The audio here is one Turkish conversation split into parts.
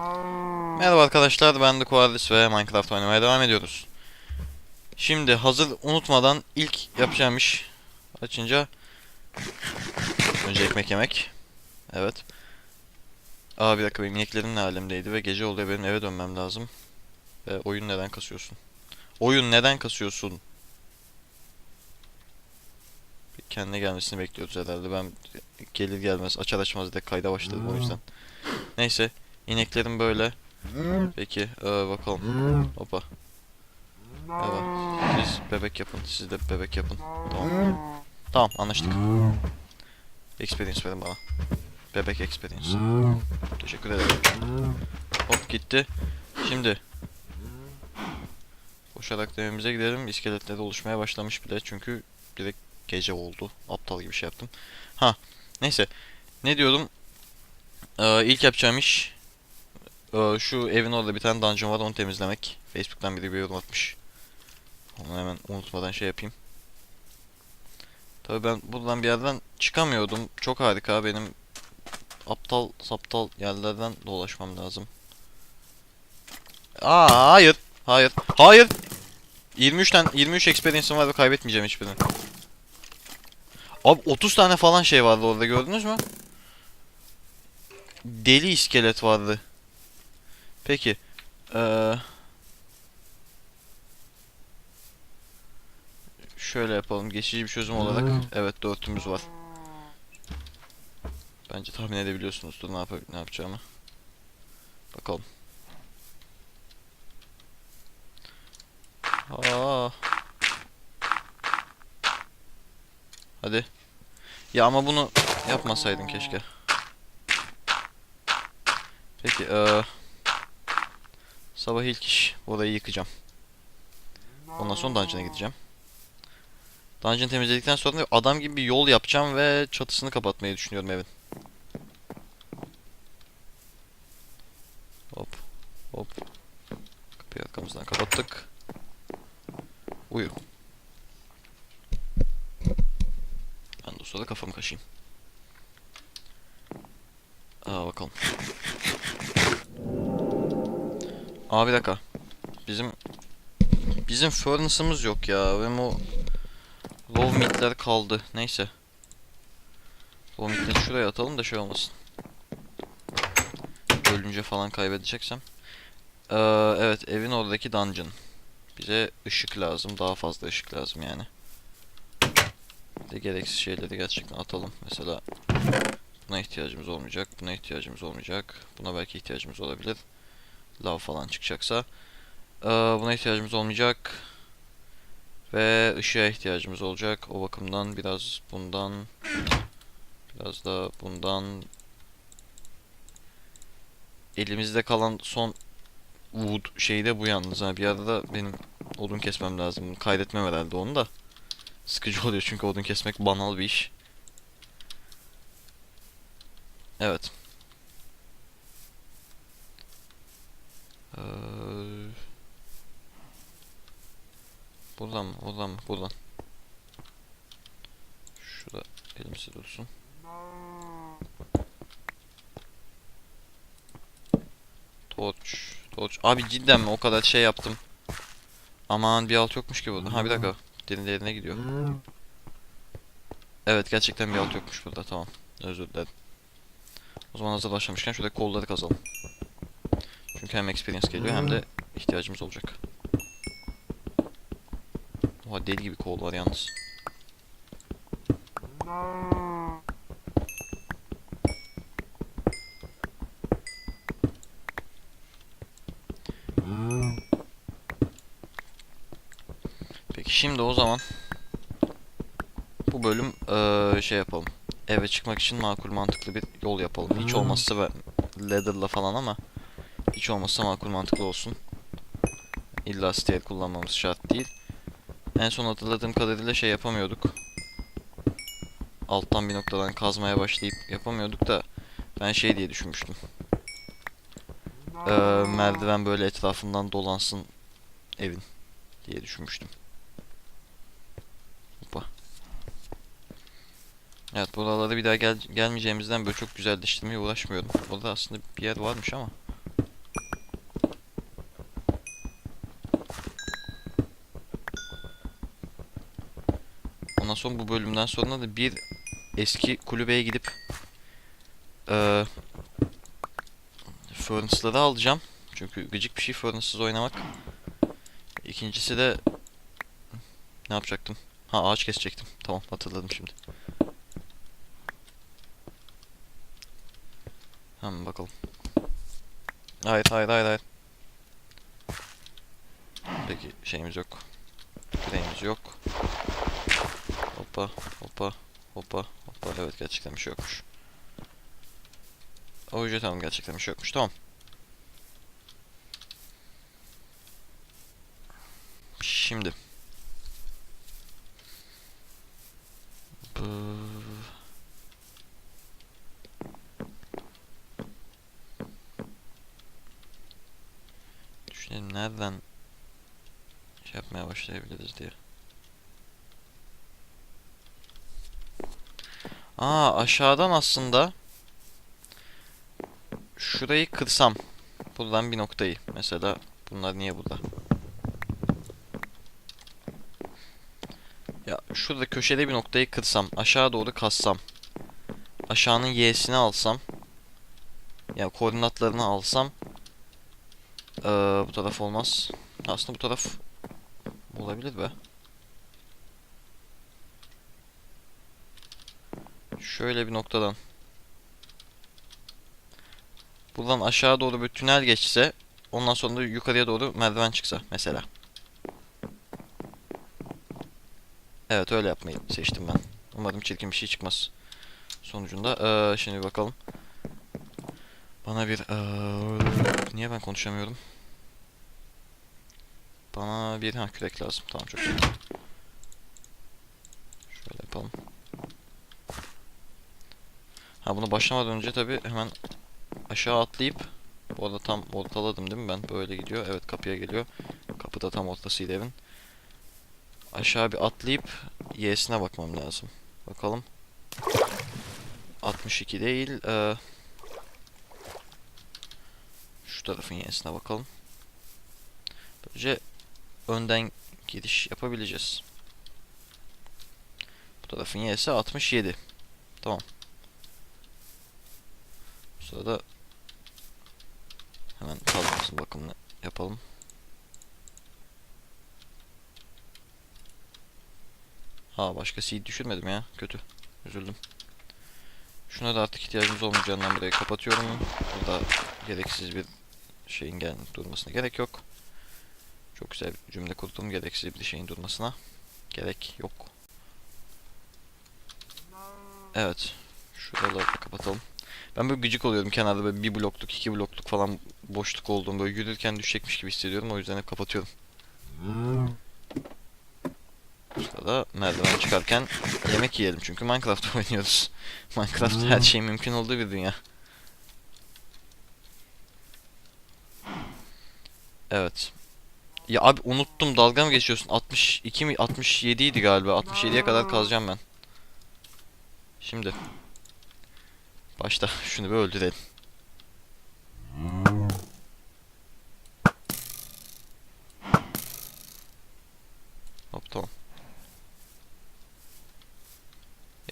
Merhaba arkadaşlar ben de Koalis ve Minecraft oynamaya devam ediyoruz. Şimdi hazır unutmadan ilk yapacağım iş açınca önce ekmek yemek. Evet. Aa bir dakika benim ineklerim ne alemdeydi ve gece oluyor benim eve dönmem lazım. Ve oyun neden kasıyorsun? Oyun neden kasıyorsun? Kendine gelmesini bekliyoruz herhalde. Ben gelir gelmez açar açmaz direkt kayda başladım o yüzden. Neyse ineklerim böyle. Peki ee, bakalım. Hoppa. Evet. Siz bebek yapın. Siz de bebek yapın. Tamam. Tamam anlaştık. Experience verin bana. Bebek experience. Teşekkür ederim. Hop gitti. Şimdi. Koşarak da evimize gidelim. İskeletler oluşmaya başlamış bile. Çünkü direkt gece oldu. Aptal gibi şey yaptım. Ha. Neyse. Ne diyordum? Ee, ilk yapacağım iş ee, şu evin orada bir tane dungeon var onu temizlemek. Facebook'tan biri bir yorum atmış. Onu hemen unutmadan şey yapayım. Tabii ben buradan bir yerden çıkamıyordum. Çok harika benim aptal saptal yerlerden dolaşmam lazım. Aa hayır. Hayır. Hayır. 23 tane 23 experience'ım var ve kaybetmeyeceğim hiçbirini. Abi 30 tane falan şey vardı orada gördünüz mü? Deli iskelet vardı. Peki. Eee şöyle yapalım. Geçici bir çözüm olarak. Evet dörtümüz var. Bence tahmin edebiliyorsunuzdur ne, yap ne yapacağımı. Bakalım. Aa. Hadi. Ya ama bunu yapmasaydın keşke. Peki eee Sabah ilk iş orayı yıkacağım. Ondan sonra dungeon'a gideceğim. Dungeon temizledikten sonra adam gibi bir yol yapacağım ve çatısını kapatmayı düşünüyorum evin. Hop. Hop. Kapıyı arkamızdan kapattık. Uyu. Ben de o sırada kafamı kaşıyım. Aa bakalım. Aa bir dakika. Bizim bizim furnace'ımız yok ya. Benim o low meat'ler kaldı. Neyse. Low meat'leri şuraya atalım da şey olmasın. Ölünce falan kaybedeceksem. Ee, evet evin oradaki dungeon. Bize ışık lazım. Daha fazla ışık lazım yani. De gereksiz şeyleri gerçekten atalım. Mesela buna ihtiyacımız olmayacak. Buna ihtiyacımız olmayacak. Buna belki ihtiyacımız olabilir lav falan çıkacaksa. Ee, buna ihtiyacımız olmayacak. Ve ışığa ihtiyacımız olacak. O bakımdan biraz bundan biraz da bundan elimizde kalan son wood şeyi de bu yalnız. Ha. Bir arada benim odun kesmem lazım. Kaydetmem herhalde onu da. Sıkıcı oluyor çünkü odun kesmek banal bir iş. Evet. Ee, buradan mı? Buradan. Şurada elimizde dursun. Torch. Torch. Abi cidden mi? O kadar şey yaptım. Aman bir alt yokmuş ki burada. Ha bir dakika. Derin derine gidiyor. Evet gerçekten bir alt yokmuş burada. Tamam. Özür dilerim. O zaman hazır başlamışken şurada kolları kazalım. Çünkü hem experience geliyor hem de ihtiyacımız olacak. Oha deli gibi kol var yalnız. Peki şimdi o zaman bu bölüm eee, şey yapalım. Eve çıkmak için makul mantıklı bir yol yapalım. Hiç olmazsa ben ladder'la falan ama hiç olmazsa makul mantıklı olsun. İlla stair kullanmamız şart değil. En son hatırladığım kadarıyla şey yapamıyorduk. Alttan bir noktadan kazmaya başlayıp yapamıyorduk da ben şey diye düşünmüştüm. Ee, merdiven böyle etrafından dolansın evin diye düşünmüştüm. Hoppa. Evet buralara bir daha gel gelmeyeceğimizden böyle çok güzelleştirmeye uğraşmıyordum. Orada aslında bir yer varmış ama. Sonra bu bölümden sonra da bir eski kulübeye gidip eee Furnace'ları alacağım. Çünkü gıcık bir şey Furnace'sız oynamak. İkincisi de ne yapacaktım? Ha ağaç kesecektim. Tamam hatırladım şimdi. Hemen bakalım. Hayır hayır hayır hayır. Peki şeyimiz yok. Küreğimiz yok. Hoppa hoppa hoppa hoppa. Evet gerçekten bir şey yokmuş. Oje tamam gerçekten bir şey yokmuş. Tamam. Şimdi. Bu... Düşünelim nereden şey yapmaya başlayabiliriz diye. Aa aşağıdan aslında şurayı kırsam buradan bir noktayı mesela bunlar niye burada? Ya şurada köşede bir noktayı kırsam aşağı doğru kassam aşağının y'sini alsam ya koordinatlarını alsam eee, bu taraf olmaz. Aslında bu taraf olabilir be. Şöyle bir noktadan. Buradan aşağı doğru bir tünel geçse ondan sonra da yukarıya doğru merdiven çıksa mesela. Evet öyle yapmayı seçtim ben. Umarım çirkin bir şey çıkmaz. Sonucunda eee, şimdi bakalım. Bana bir eee, niye ben konuşamıyorum? Bana bir ha kürek lazım. Tamam çok güzel. Şöyle yapalım. Ha bunu başlamadan önce tabi hemen aşağı atlayıp bu arada tam ortaladım değil mi ben? Böyle gidiyor. Evet kapıya geliyor. Kapı da tam ortasıydı evin. Aşağı bir atlayıp y'sine bakmam lazım. Bakalım. 62 değil. eee, şu tarafın y'sine bakalım. Böylece önden giriş yapabileceğiz. Bu tarafın y'si 67. Tamam. Sırada hemen kazmasın bakımını yapalım. Ha başka seed düşürmedim ya. Kötü. Üzüldüm. Şuna da artık ihtiyacımız olmayacağından burayı kapatıyorum. Burada gereksiz bir şeyin gel durmasına gerek yok. Çok güzel bir cümle kurdum. Gereksiz bir şeyin durmasına gerek yok. Evet. Şuraları kapatalım. Ben böyle gıcık oluyorum kenarda böyle bir blokluk, iki blokluk falan boşluk olduğum böyle yürürken düşecekmiş gibi hissediyorum. O yüzden hep kapatıyorum. Sırada merdiven çıkarken yemek yiyelim çünkü Minecraft oynuyoruz. Minecraft her şey mümkün olduğu bir dünya. Evet. Ya abi unuttum dalga mı geçiyorsun? 62 mi 67 idi galiba. 67'ye kadar kazacağım ben. Şimdi. Başta şunu bir öldürelim. Hop tamam.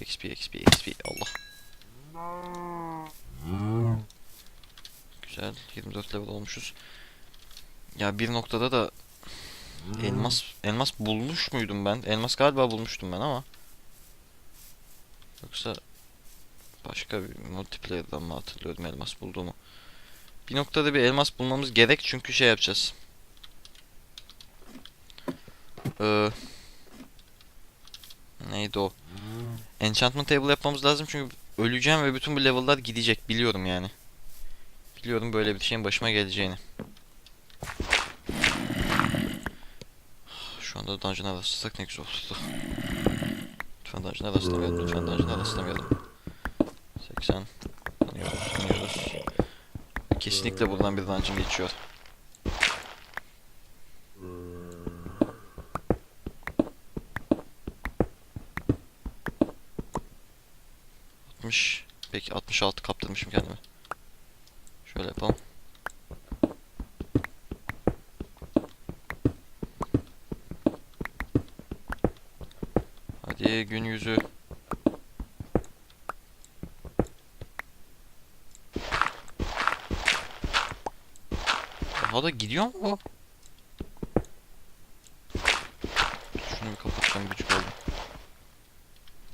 XP XP XP Allah. Güzel 24 level olmuşuz. Ya bir noktada da elmas elmas bulmuş muydum ben? Elmas galiba bulmuştum ben ama. Yoksa başka bir multiplayer'dan mı hatırlıyorum elmas bulduğumu? Bir noktada bir elmas bulmamız gerek çünkü şey yapacağız. Ee, neydi o? Enchantment table yapmamız lazım çünkü öleceğim ve bütün bu level'lar gidecek biliyorum yani. Biliyorum böyle bir şeyin başıma geleceğini. Şu anda dungeon'a rastlasak ne güzel olurdu. Lütfen dungeon'a rastlamayalım, lütfen dungeon'a rastlamayalım. 80 Tanıyoruz, tanıyoruz. Kesinlikle buradan bir dungeon geçiyor. Peki 66 kaptırmışım kendime. Şöyle yapalım. Hadi gün yüzü. Daha da gidiyor mu bu? Şunu bir kapatacağım gıcık oldum.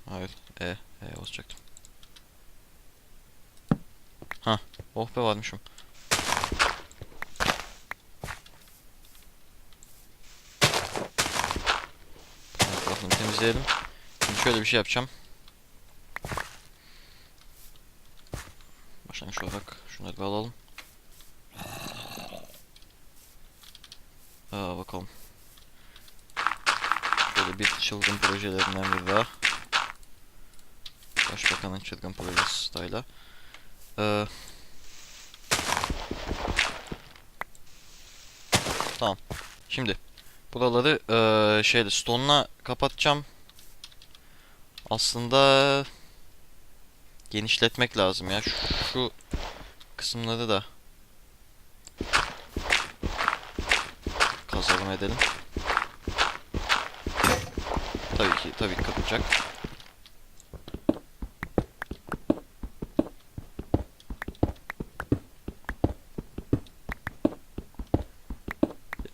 Hayır. E. E basacaktım. Ha. Oh be varmışım. Etrafını temizleyelim. Şimdi şöyle bir şey yapacağım. Başlangıç olarak şunları bir alalım. Aa bakalım. Şöyle bir çılgın projelerinden bir daha. Başbakanın çılgın projesi style'a. Ee, tamam. Şimdi buraları eee şeyle stone'la kapatacağım. Aslında genişletmek lazım ya. Şu, şu kısımları da kazalım edelim. Tabii ki tabii ki.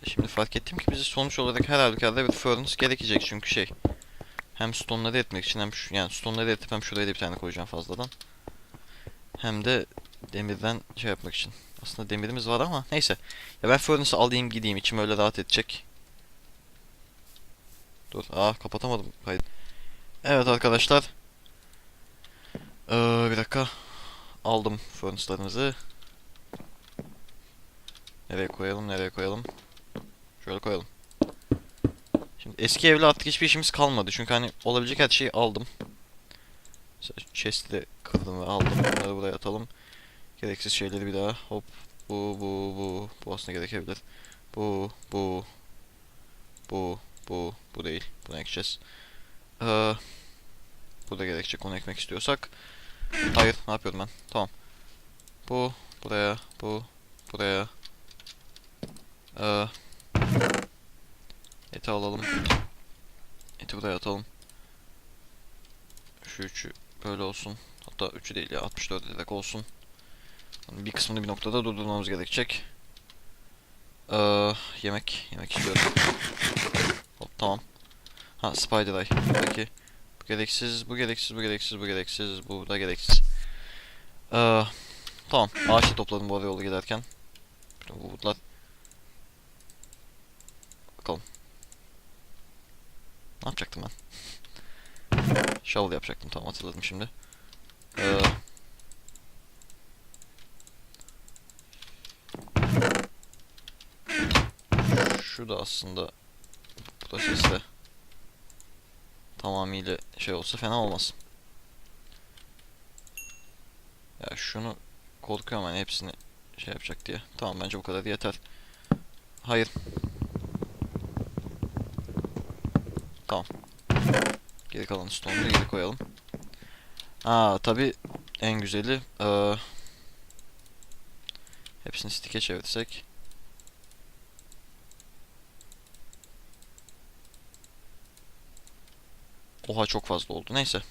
Şimdi fark ettim ki bize sonuç olarak her halükarda bir furnace gerekecek çünkü şey hem stone'ları etmek için hem şu, yani stone'ları etip hem şuraya da bir tane koyacağım fazladan. Hem de demirden şey yapmak için. Aslında demirimiz var ama neyse. Ya ben furnace'ı alayım gideyim içim öyle rahat edecek. Dur. Aa kapatamadım. Hayır. Evet arkadaşlar. Ee, bir dakika. Aldım furnace'larımızı. Nereye koyalım nereye koyalım. Şöyle koyalım. Şimdi eski evle artık hiçbir işimiz kalmadı. Çünkü hani olabilecek her şeyi aldım. Mesela chest'i de kırdım ve aldım. Bunları buraya atalım. Gereksiz şeyleri bir daha. Hop. Bu, bu, bu. Bu aslında gerekebilir. Bu, bu. Bu, bu. Bu değil. Bunu ekeceğiz. Ee, bu da gerekecek. Onu ekmek istiyorsak. Hayır. Ne yapıyorum ben? Tamam. Bu. Buraya. Bu. Buraya. Ee, eti alalım. Eti buraya atalım. Şu üçü böyle olsun. Hatta üçü değil ya 64 direkt olsun. Hani Bir kısmını bir noktada durdurmamız gerekecek. Ee, yemek. Yemek istiyorum. Tamam. Ha Spider Eye. Buradaki. Bu gereksiz, bu gereksiz, bu gereksiz, bu gereksiz, bu da gereksiz. Ee, tamam. Ağaçta topladım bu arada yolu giderken. Bu woodlar Bakalım. Ne yapacaktım ben? Shovel yapacaktım tamam hatırladım şimdi. Ee, şu da aslında da tamamıyla şey olsa fena olmaz. Ya şunu korkuyorum hani hepsini şey yapacak diye. Tamam bence bu kadar yeter. Hayır. Geri kalan stone'u geri koyalım. Aa tabi en güzeli eee hepsini stick'e çevirsek. Oha çok fazla oldu. Neyse.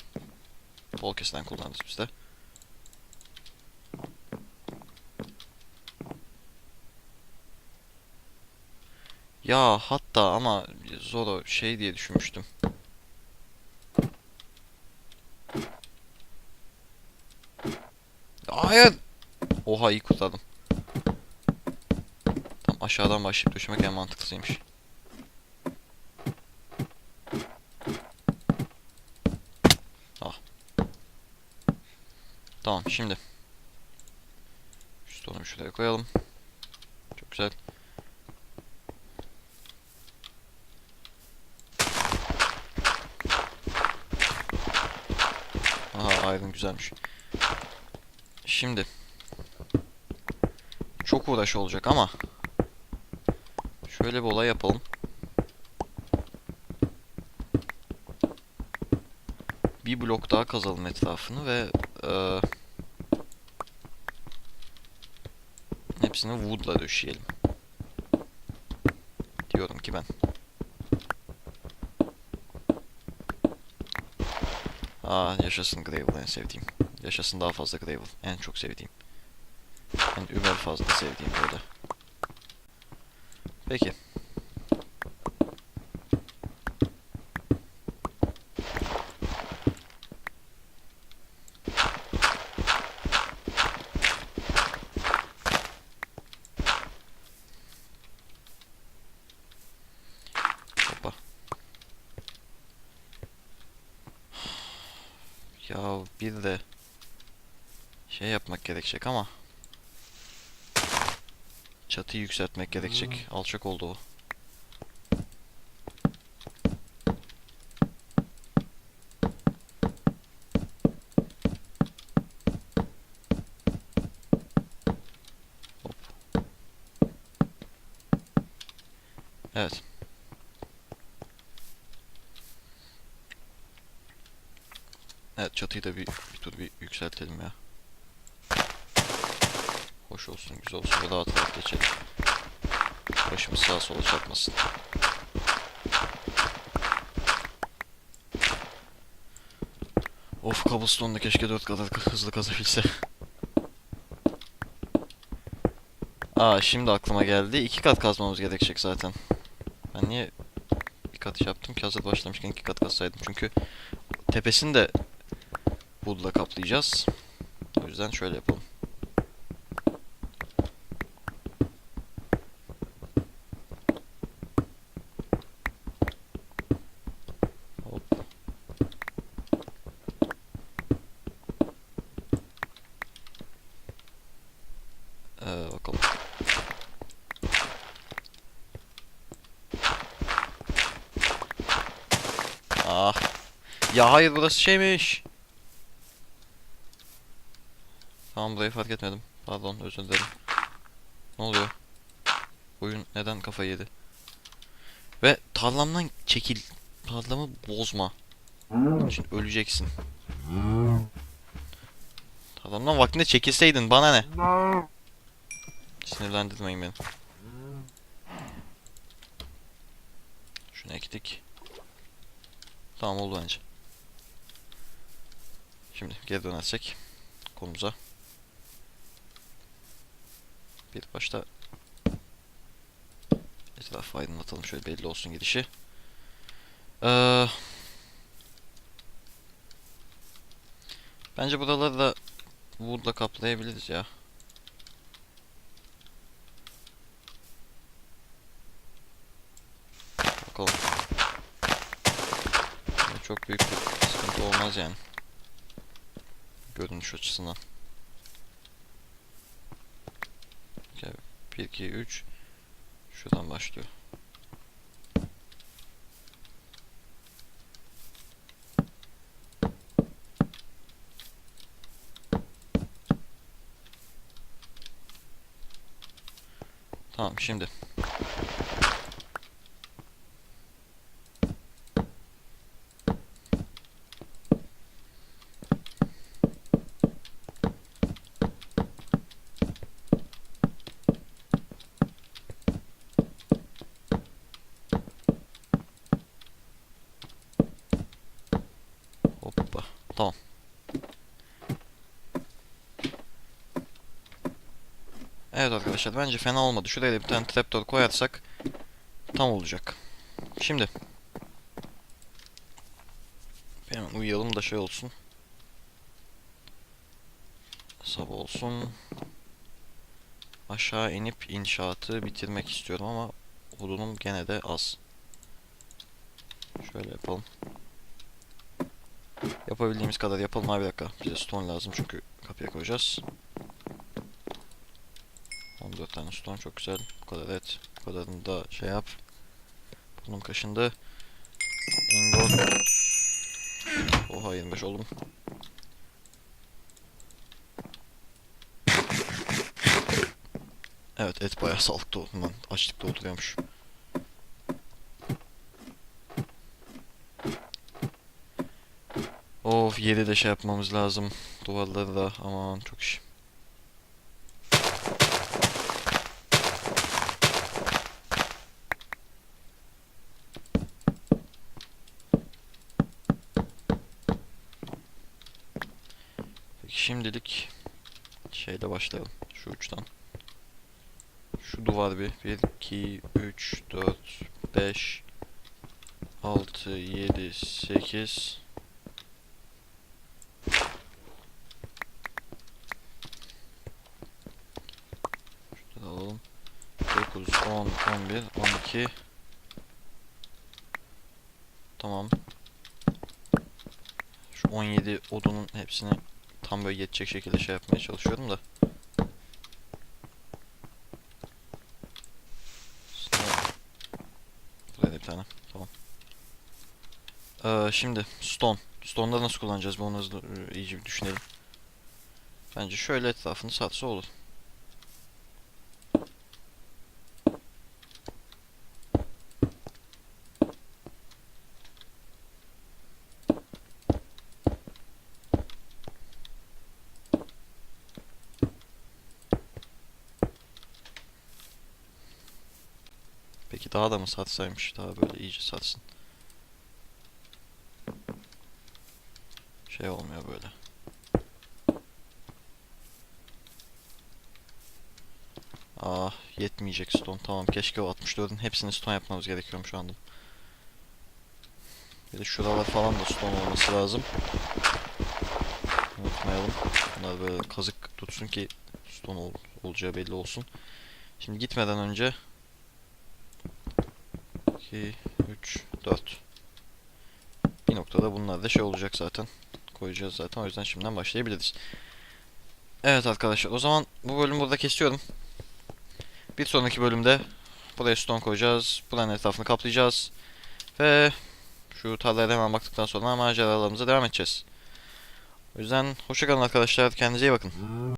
Bol kesilen kullanırız biz de. Ya hatta ama Zoro şey diye düşünmüştüm. Hayır. Oha iyi kurtardım. Tam aşağıdan başlayıp düşmek en mantıklısıymış. Ah. Tamam şimdi. Şu stone'u şuraya koyalım. Çok güzel. Aha aydın güzelmiş. Şimdi. Çok uğraş olacak ama. Şöyle bir olay yapalım. Bir blok daha kazalım etrafını ve eee hepsini wood'la döşeyelim. Diyorum ki ben. Aa yaşasın Gravel en sevdiğim. Yaşasın daha fazla Gravel. En çok sevdiğim. En über fazla sevdiğim böyle. Peki. Hoppa. Bir de şey yapmak gerekecek ama çatıyı yükseltmek gerekecek. Alçak oldu o. Hop. Evet. Evet çatıyı da bir, bir tur bir yükseltelim ya. Hoş olsun, güzel olsun. Ve rahat rahat geçelim. Başımız sağa sola çarpmasın. Of cobblestone'da keşke 4 kadar hızlı kazabilse. Aa şimdi aklıma geldi. iki kat kazmamız gerekecek zaten. Ben niye bir kat yaptım ki hazır başlamışken iki kat kazsaydım. Çünkü tepesini de budla kaplayacağız. O yüzden şöyle yapalım. Ee. Ah. Ya hayır burası şeymiş. Burayı fark etmedim. Pardon özür dilerim. Ne oluyor? Oyun neden kafayı yedi? Ve tarlamdan çekil. Tarlamı bozma. Bunun öleceksin. Tarlamdan vaktinde çekilseydin bana ne? Sinirlendirmeyin beni. Şunu ektik. Tamam oldu bence. Şimdi geri dönersek konumuza. Bir başta etrafı aydınlatalım şöyle belli olsun gidişi. Ee, bence buraları da wood'la kaplayabiliriz ya. Bakalım. Çok büyük bir sıkıntı olmaz yani. Görünüş açısından. Gel 1 2 3 şuradan başlıyor. Tamam şimdi. Hoppa. Tamam. Evet arkadaşlar bence fena olmadı. Şuraya da bir tane trapdoor koyarsak tam olacak. Şimdi hemen uyuyalım da şey olsun. Sabah olsun. Aşağı inip inşaatı bitirmek istiyorum ama odunum gene de az. Şöyle yapalım. Yapabildiğimiz kadar yapalım. Ha bir dakika. Bize stone lazım çünkü kapıya koyacağız. 14 tane stone çok güzel. Bu kadar et. Bu kadarını da şey yap. Bunun kaşındı. Ingot. Oha 25 oldum. Evet et bayağı sağlıklı oldu lan. Açlık dolduruyormuş. Of yeri de şey yapmamız lazım. Duvarları da aman çok iş. Şimdilik şeyle başlayalım. Şu uçtan. Şu duvar bir. 1, 2, 3, 4, 5, 6, 7, 8. Şurada da alalım. 9, 10, 11, 12. Tamam. Şu 17 odunun hepsini tam böyle yetecek şekilde şey yapmaya çalışıyorum da. Buraya bir tane. Tamam. Ee, şimdi stone. Stone'ları nasıl kullanacağız? Bir onu hızlı e, iyice bir düşünelim. Bence şöyle etrafını satsa olur. Peki daha da mı satsaymış? Daha böyle iyice satsın. Şey olmuyor böyle. Ah yetmeyecek stone. Tamam keşke o 64'ün hepsini stone yapmamız gerekiyormuş şu anda. Bir de şuralar falan da stone olması lazım. Unutmayalım. Bunlar böyle kazık tutsun ki stone ol- olacağı belli olsun. Şimdi gitmeden önce 2, 3, 4 Bir noktada bunlar da şey olacak zaten. Koyacağız zaten. O yüzden şimdiden başlayabiliriz. Evet arkadaşlar. O zaman bu bölümü burada kesiyorum. Bir sonraki bölümde buraya stone koyacağız. Buranın etrafını kaplayacağız. Ve şu tarlaya hemen baktıktan sonra maceralarımıza devam edeceğiz. O yüzden hoşçakalın arkadaşlar. Kendinize iyi bakın.